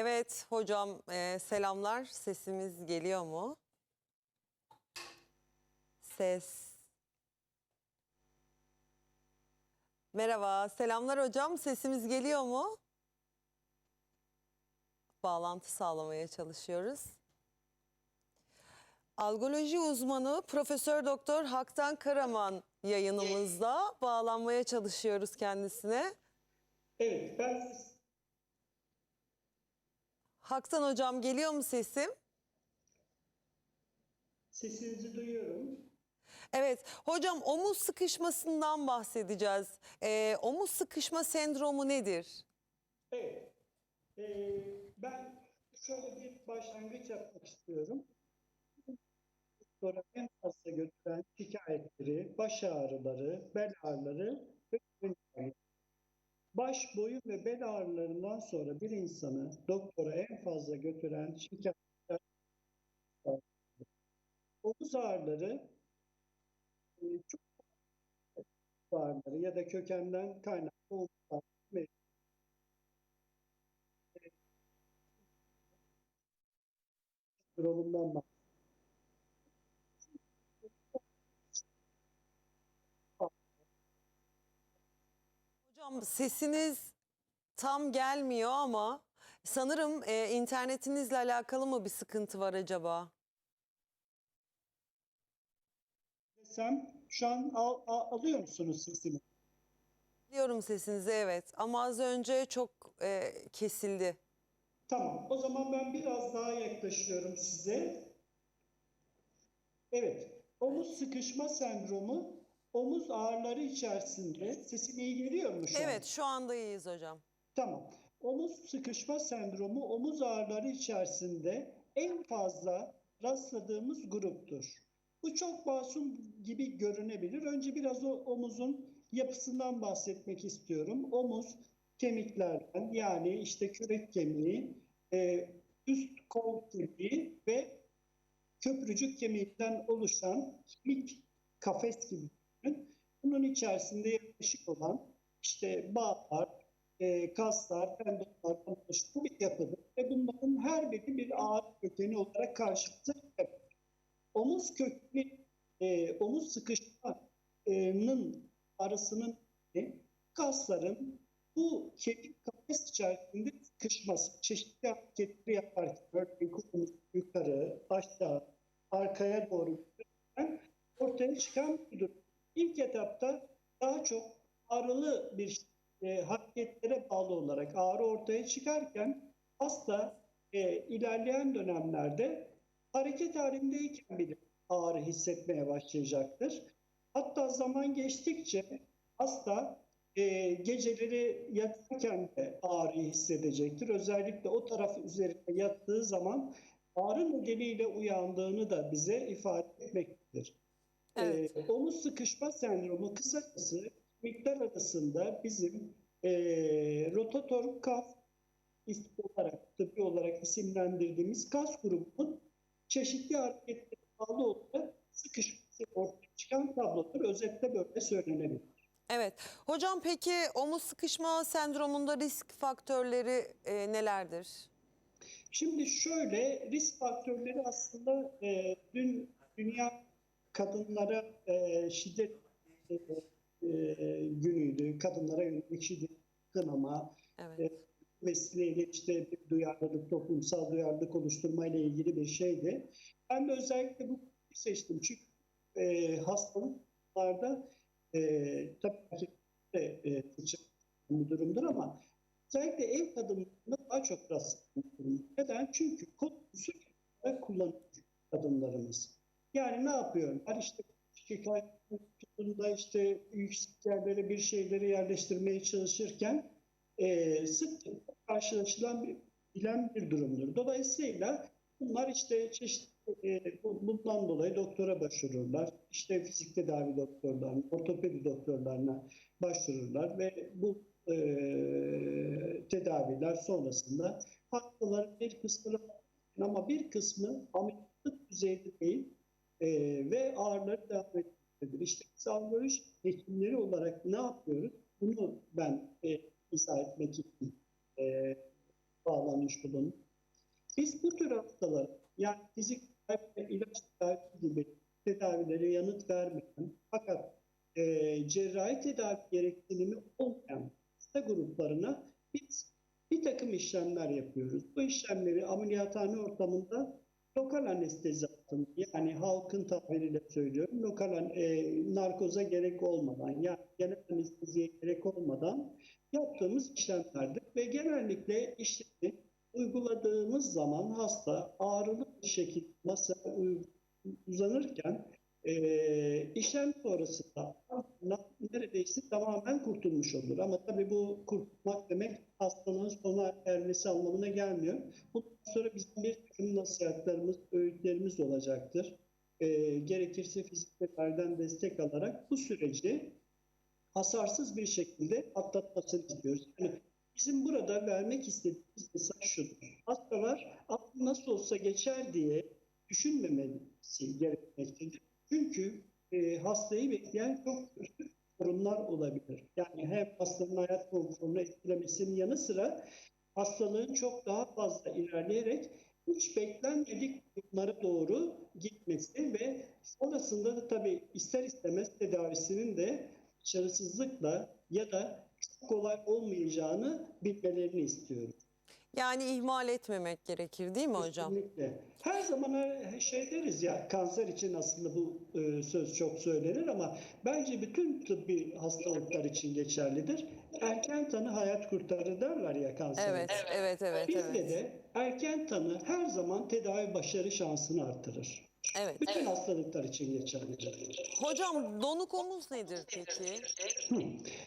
Evet hocam e, selamlar. Sesimiz geliyor mu? Ses. Merhaba, selamlar hocam. Sesimiz geliyor mu? Bağlantı sağlamaya çalışıyoruz. Algoloji uzmanı Profesör Doktor Haktan Karaman yayınımızda bağlanmaya çalışıyoruz kendisine. Evet, ben Haktan hocam geliyor mu sesim? sesinizi duyuyorum. Evet, hocam omuz sıkışmasından bahsedeceğiz. Ee, omuz sıkışma sendromu nedir? Evet, ee, ben şöyle bir başlangıç yapmak istiyorum. Sonra en fazla götüren şikayetleri, baş ağrıları, bel ağrıları ve. Baş, boyun ve bel ağrılarından sonra bir insanı doktora en fazla götüren şikayetler omuz ağrıları e, çok ağrıları ya da kökenden kaynaklı omuz ağrıları durumundan Hocam sesiniz tam gelmiyor ama sanırım e, internetinizle alakalı mı bir sıkıntı var acaba? Desem şu an al- al- alıyor musunuz sesimi? Biliyorum sesinizi evet ama az önce çok e, kesildi. Tamam. O zaman ben biraz daha yaklaşıyorum size. Evet. Omuz sıkışma sendromu omuz ağrıları içerisinde sesim iyi geliyor mu şu an? Evet şu anda iyiyiz hocam. Tamam. Omuz sıkışma sendromu omuz ağrıları içerisinde en fazla rastladığımız gruptur. Bu çok masum gibi görünebilir. Önce biraz o omuzun yapısından bahsetmek istiyorum. Omuz kemiklerden yani işte kürek kemiği, e, üst kol kemiği ve köprücük kemiğinden oluşan kemik kafes gibi düşünün. Bunun içerisinde yaklaşık olan işte bağlar, e, kaslar, tendonlardan oluşan bir yapıdır. Ve bunların her biri bir ağrı kökeni olarak karşımıza çıkar. Omuz kökeni, e, omuz sıkışmanın arasının nedeni kasların bu kemik kafes içerisinde sıkışması, çeşitli hareketleri yaparken, örneğin kolumuz yukarı, aşağı, arkaya doğru ortaya çıkan bir durum. İlk etapta daha çok ağrılı bir e, hareketlere bağlı olarak ağrı ortaya çıkarken hasta e, ilerleyen dönemlerde hareket halindeyken bile ağrı hissetmeye başlayacaktır. Hatta zaman geçtikçe hasta e, geceleri yatarken de ağrıyı hissedecektir. Özellikle o taraf üzerine yattığı zaman ağrı nedeniyle uyandığını da bize ifade etmektedir. Evet. E, omuz sıkışma sendromu kısacası miktar arasında bizim e, rotator kaf ismi olarak, tıbbi olarak isimlendirdiğimiz kas grubunun çeşitli hareketlere bağlı olarak sıkışması ortaya çıkan tablodur. Özetle böyle söylenebilir. Evet. Hocam peki omuz sıkışma sendromunda risk faktörleri e, nelerdir? Şimdi şöyle risk faktörleri aslında e, dün dünya kadınlara e, şiddet e, e, günüydü. Kadınlara yönelik şiddet kınama Evet. vesileyle işte bir duyarlılık, toplumsal duyarlılık oluşturma ile ilgili bir şeydi. Ben de özellikle bu seçtim. Çünkü e, hastalıklarda e, tabii ki de e, bir durumdur ama özellikle ev kadınlarında daha çok rastlanıyor. Neden? Çünkü konusu kullanıyor kadınlarımız. Yani ne yapıyorlar? İşte şikayet tuttuğunda işte yüksek yerlere bir şeyleri yerleştirmeye çalışırken e, sık karşılaşılan bir bilen bir durumdur. Dolayısıyla bunlar işte çeşitli e, bundan dolayı doktora başvururlar. İşte fizik tedavi doktorlarına, ortopedi doktorlarına başvururlar ve bu e, tedaviler sonrasında hastaların bir kısmı ama bir kısmı ameliyatlık düzeyde değil e, ve ağrıları devam etmektedir. İşte biz algoloji hekimleri olarak ne yapıyoruz? Bunu ben e, izah etmek için e, bağlanmış bulunur. Biz bu tür hastalara yani fizik tedavi ilaç tedavi gibi tedavilere yanıt vermeyen fakat e, cerrahi tedavi gereksinimi olmayan hasta gruplarına biz bir takım işlemler yapıyoruz. Bu işlemleri ameliyathane ortamında lokal anestezi altında yani halkın tabiriyle söylüyorum. Lokal e, narkoza gerek olmadan yani genel anesteziye gerek olmadan yaptığımız işlemlerdir. Ve genellikle işlemi uyguladığımız zaman hasta ağrılı bir şekilde masaya uzanırken e, işlem sonrasında neredeyse tamamen kurtulmuş olur. Ama tabii bu kurtulmak demek hastalığın sona ermesi anlamına gelmiyor. Bundan sonra bizim bir takım nasihatlerimiz, öğütlerimiz olacaktır. E, gerekirse fizik tedaviden destek alarak bu süreci hasarsız bir şekilde atlatmasını istiyoruz. Yani bizim burada vermek istediğimiz mesaj şudur. Hastalar "Aklım nasıl olsa geçer diye düşünmemesi gerekmektedir. Çünkü e, hastayı bekleyen çok sorunlar olabilir. Yani hem hastanın hayat konforunu etkilemesinin yanı sıra hastalığın çok daha fazla ilerleyerek hiç beklenmedik durumlara doğru gitmesi ve sonrasında da tabii ister istemez tedavisinin de başarısızlıkla ya da çok kolay olmayacağını bilmelerini istiyorum. Yani ihmal etmemek gerekir değil mi hocam? Kesinlikle. Her zaman her- şey deriz ya kanser için aslında bu e, söz çok söylenir ama bence bütün tıbbi hastalıklar için geçerlidir. Erken tanı hayat kurtarır derler ya kanser. Evet, evet, evet, Bizde evet. de erken tanı her zaman tedavi başarı şansını artırır. Evet. Bütün hastalıklar için geçerlidir. Hocam donuk omuz nedir peki?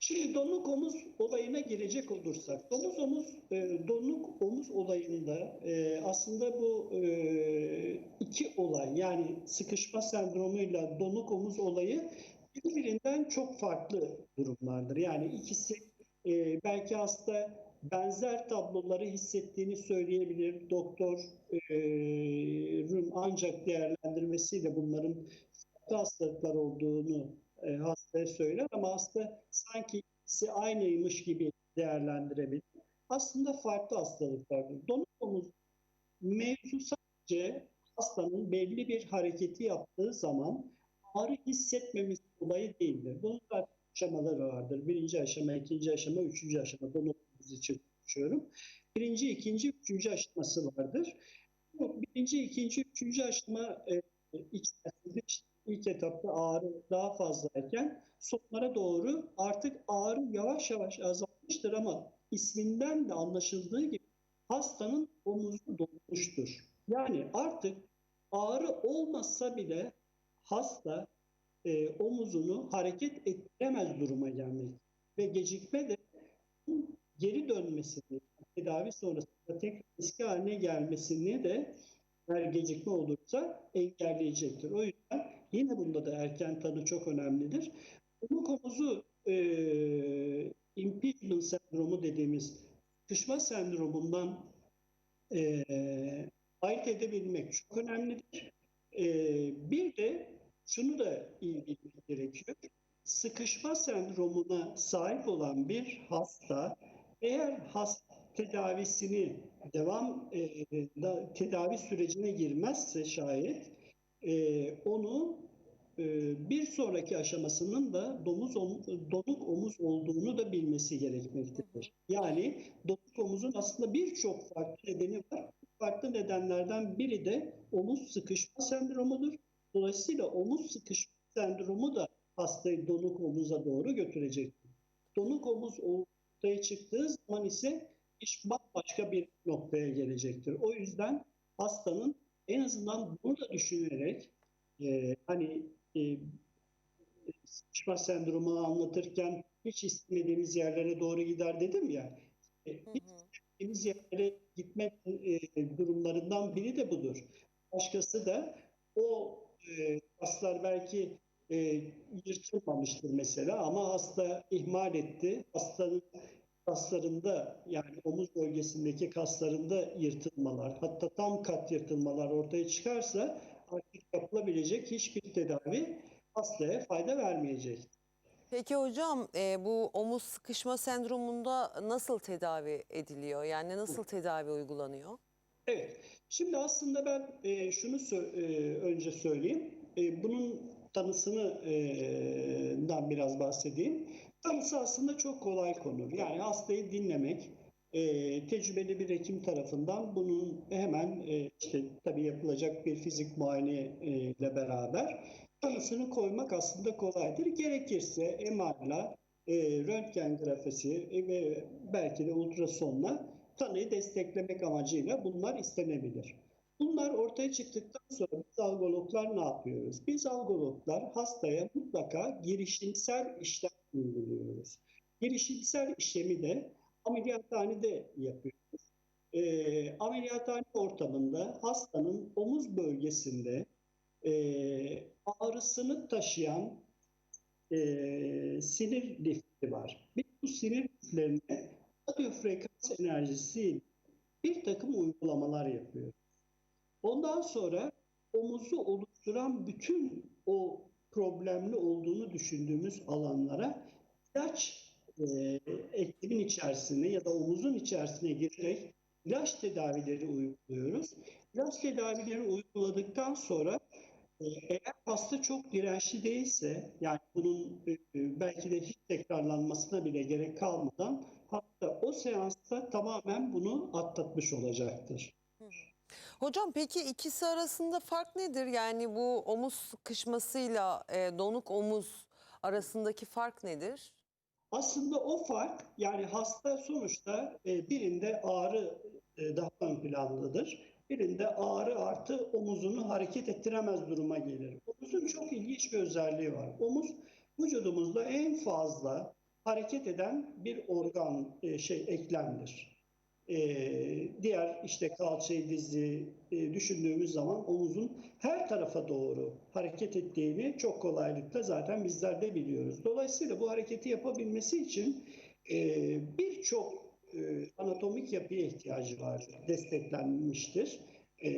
Şimdi donuk omuz olayına girecek olursak, donuk omuz e, donuk omuz olayında e, aslında bu e, iki olay yani sıkışma sendromuyla donuk omuz olayı birbirinden çok farklı durumlardır. Yani ikisi e, belki hasta benzer tabloları hissettiğini söyleyebilir. Doktor e, rün ancak değerlendirmesiyle bunların farklı hastalıklar olduğunu e, hastaya söyler ama hasta sanki ikisi aynıymış gibi değerlendirebilir. Aslında farklı hastalıklardır. Donuk omuz mevzu sadece hastanın belli bir hareketi yaptığı zaman ağrı hissetmemesi olayı değildir. Bunun da aşamaları vardır. Birinci aşama, ikinci aşama, üçüncü aşama. Omuz için konuşuyorum. Birinci, ikinci, üçüncü aşaması vardır. Bu birinci, ikinci, üçüncü aşama e, içerisinde ilk etapta ağrı daha fazlayken sonlara doğru artık ağrı yavaş yavaş azalmıştır ama isminden de anlaşıldığı gibi hastanın omuzu dolmuştur. Yani artık ağrı olmasa bile hasta e, omuzunu hareket ettiremez duruma gelmek ve gecikme de geri dönmesini, tedavi sonrasında tekrar eski haline gelmesini de eğer gecikme olursa engelleyecektir. O yüzden yine bunda da erken tanı çok önemlidir. Omuk omuzu e, impingement sendromu dediğimiz sıkışma sendromundan e, ayırt edebilmek çok önemlidir. E, bir de şunu da iyi bilmek gerekiyor. Sıkışma sendromuna sahip olan bir hasta eğer hasta tedavisini devam e, da, tedavi sürecine girmezse şayet e, onu e, bir sonraki aşamasının da domuz om- donuk omuz olduğunu da bilmesi gerekmektedir. Yani donuk omuzun aslında birçok farklı nedeni var. Farklı nedenlerden biri de omuz sıkışma sendromudur. Dolayısıyla omuz sıkışma sendromu da hastayı donuk omuza doğru götürecektir. Donuk omuz ortaya çıktığı zaman ise iş bambaşka bir noktaya gelecektir. O yüzden hastanın en azından bunu da düşünerek e, hani e, sıkışma sendromunu anlatırken hiç istemediğimiz yerlere doğru gider dedim ya. E, hiç istemediğimiz yerlere gitme e, durumlarından biri de budur. Başkası da o e, kaslar belki e, yırtılmamıştır mesela ama hasta ihmal etti. Hastanın kaslarında yani omuz bölgesindeki kaslarında yırtılmalar hatta tam kat yırtılmalar ortaya çıkarsa artık yapılabilecek hiçbir tedavi hastaya fayda vermeyecek. Peki hocam e, bu omuz sıkışma sendromunda nasıl tedavi ediliyor? Yani nasıl tedavi uygulanıyor? Evet. Şimdi aslında ben e, şunu sö- e, önce söyleyeyim. E, bunun tanısını e, dan biraz bahsedeyim. Tanısı aslında çok kolay konur. Yani hastayı dinlemek, e, tecrübeli bir hekim tarafından bunun hemen e, işte tabii yapılacak bir fizik muayene e, ile beraber tanısını koymak aslında kolaydır. Gerekirse MR'la, e, röntgen grafisi e, ve belki de ultrasonla tanıyı desteklemek amacıyla bunlar istenebilir. Bunlar ortaya çıktıktan sonra biz algologlar ne yapıyoruz? Biz algologlar hastaya mutlaka girişimsel işlem uyguluyoruz. Girişimsel işlemi de ameliyathanede yapıyoruz. Ee, ameliyathane ortamında hastanın omuz bölgesinde e, ağrısını taşıyan e, sinir lifti var. Biz bu sinir liflerine radyo frekans enerjisi bir takım uygulamalar yapıyoruz. Ondan sonra omuzu oluşturan bütün o problemli olduğunu düşündüğümüz alanlara ilaç e, ekibin içerisine ya da omuzun içerisine girerek ilaç tedavileri uyguluyoruz. İlaç tedavileri uyguladıktan sonra e, eğer hasta çok dirençli değilse yani bunun e, belki de hiç tekrarlanmasına bile gerek kalmadan hasta o seansta tamamen bunu atlatmış olacaktır. Hocam peki ikisi arasında fark nedir? Yani bu omuz sıkışmasıyla e, donuk omuz arasındaki fark nedir? Aslında o fark yani hasta sonuçta e, birinde ağrı e, daha ön plandadır. Birinde ağrı artı omuzunu hareket ettiremez duruma gelir. Omuzun çok ilginç bir özelliği var. Omuz vücudumuzda en fazla hareket eden bir organ e, şey eklemdir. E, diğer işte kalçayı dizi e, düşündüğümüz zaman omuzun her tarafa doğru hareket ettiğini çok kolaylıkla zaten bizler de biliyoruz. Dolayısıyla bu hareketi yapabilmesi için e, birçok e, anatomik yapıya ihtiyacı var, desteklenmiştir e,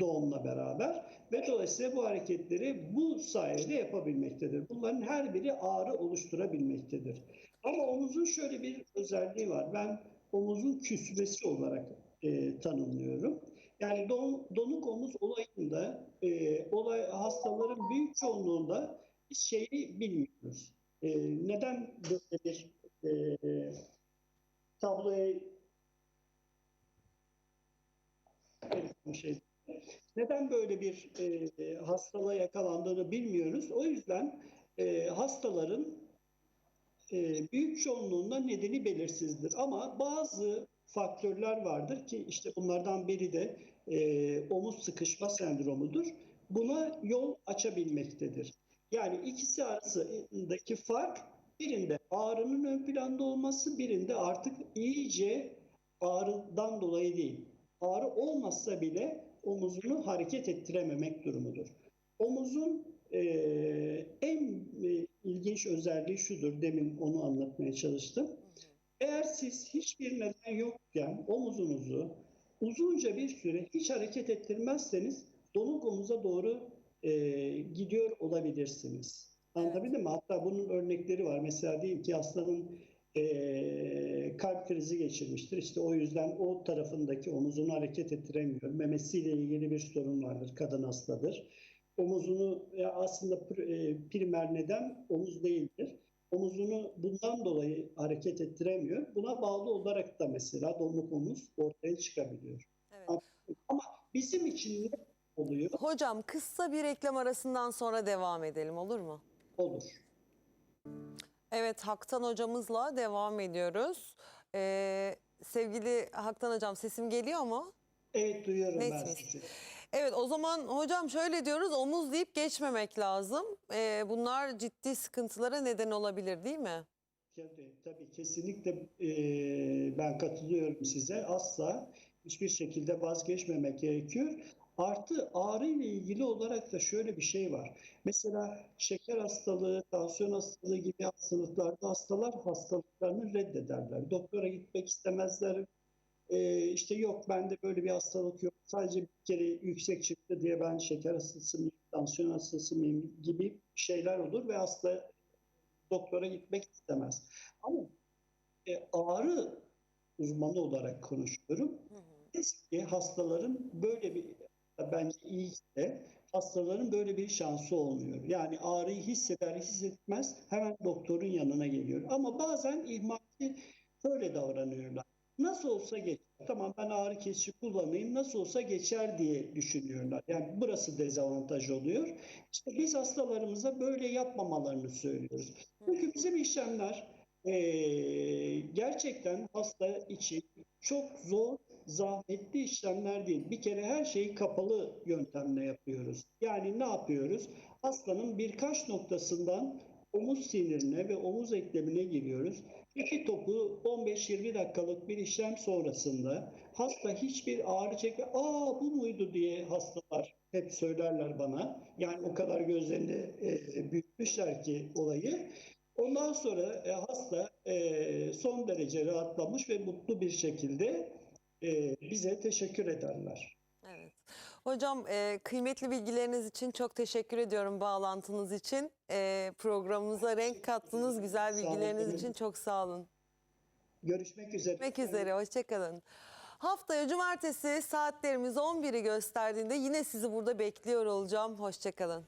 doğumla beraber ve dolayısıyla bu hareketleri bu sayede yapabilmektedir. Bunların her biri ağrı oluşturabilmektedir. Ama omuzun şöyle bir özelliği var. Ben omuzun küsmesi olarak e, tanımlıyorum. Yani don, donuk omuz olayında e, olay hastaların büyük çoğunluğunda şeyi bilmiyoruz. E, neden böyle bir e, tabloya şey. Neden böyle bir e, hastalığa yakalandığını bilmiyoruz. O yüzden e, hastaların e, büyük çoğunluğunda nedeni belirsizdir. Ama bazı faktörler vardır ki işte bunlardan biri de e, omuz sıkışma sendromudur. Buna yol açabilmektedir. Yani ikisi arasındaki fark birinde ağrının ön planda olması, birinde artık iyice ağrıdan dolayı değil. Ağrı olmazsa bile omuzunu hareket ettirememek durumudur. Omuzun e, en e, ilginç özelliği şudur, demin onu anlatmaya çalıştım. Eğer siz hiçbir neden yokken omuzunuzu uzunca bir süre hiç hareket ettirmezseniz donuk omuza doğru e, gidiyor olabilirsiniz. Anlatabildim mi? Hatta bunun örnekleri var. Mesela diyelim ki hastanın e, kalp krizi geçirmiştir. İşte o yüzden o tarafındaki omuzunu hareket ettiremiyor. Memesiyle ilgili bir sorun vardır. Kadın hastadır. Omuzunu aslında e, primer neden omuz değildir. Omuzunu bundan dolayı hareket ettiremiyor. Buna bağlı olarak da mesela donuk omuz ortaya çıkabiliyor. Evet. Ama bizim için ne oluyor? Hocam kısa bir reklam arasından sonra devam edelim olur mu? Olur. Evet Haktan hocamızla devam ediyoruz. Ee, sevgili Haktan hocam sesim geliyor mu? Evet duyuyorum Net ben sizi. Evet o zaman hocam şöyle diyoruz omuz deyip geçmemek lazım. Ee, bunlar ciddi sıkıntılara neden olabilir değil mi? Tabii, kesinlikle e, ben katılıyorum size. Asla hiçbir şekilde vazgeçmemek gerekiyor. Artı ağrı ile ilgili olarak da şöyle bir şey var. Mesela şeker hastalığı, tansiyon hastalığı gibi hastalıklarda hastalar hastalıklarını reddederler. Doktora gitmek istemezler. E, işte yok bende böyle bir hastalık yok. Sadece bir kere yüksek çıktı diye ben şeker hastası mıyım, tansiyon hastası mıyım gibi şeyler olur ve hasta doktora gitmek istemez. Ama e, ağrı uzmanı olarak konuşuyorum. Eski hastaların böyle bir bence iyiyse hastaların böyle bir şansı olmuyor. Yani ağrıyı hisseder hissetmez hemen doktorun yanına geliyor. Ama bazen ihmalci şöyle davranıyorlar. Nasıl olsa geçer. Tamam ben ağrı kesici kullanayım nasıl olsa geçer diye düşünüyorlar. Yani burası dezavantaj oluyor. İşte biz hastalarımıza böyle yapmamalarını söylüyoruz. Çünkü bizim işlemler eee, gerçekten hasta için çok zor, zahmetli işlemler değil. Bir kere her şeyi kapalı yöntemle yapıyoruz. Yani ne yapıyoruz? Hastanın birkaç noktasından omuz sinirine ve omuz eklemine giriyoruz. İki topu 15-20 dakikalık bir işlem sonrasında hasta hiçbir ağrı çekme, aa bu muydu diye hastalar hep söylerler bana. Yani o kadar gözlerini e, büyütmüşler ki olayı. Ondan sonra e, hasta e, son derece rahatlamış ve mutlu bir şekilde e, bize teşekkür ederler. Hocam e, kıymetli bilgileriniz için çok teşekkür ediyorum bağlantınız için. E, programımıza renk kattınız. Güzel bilgileriniz için çok sağ olun. Görüşmek üzere. Görüşmek üzere. Hoşçakalın. Haftaya cumartesi saatlerimiz 11'i gösterdiğinde yine sizi burada bekliyor olacağım. Hoşçakalın.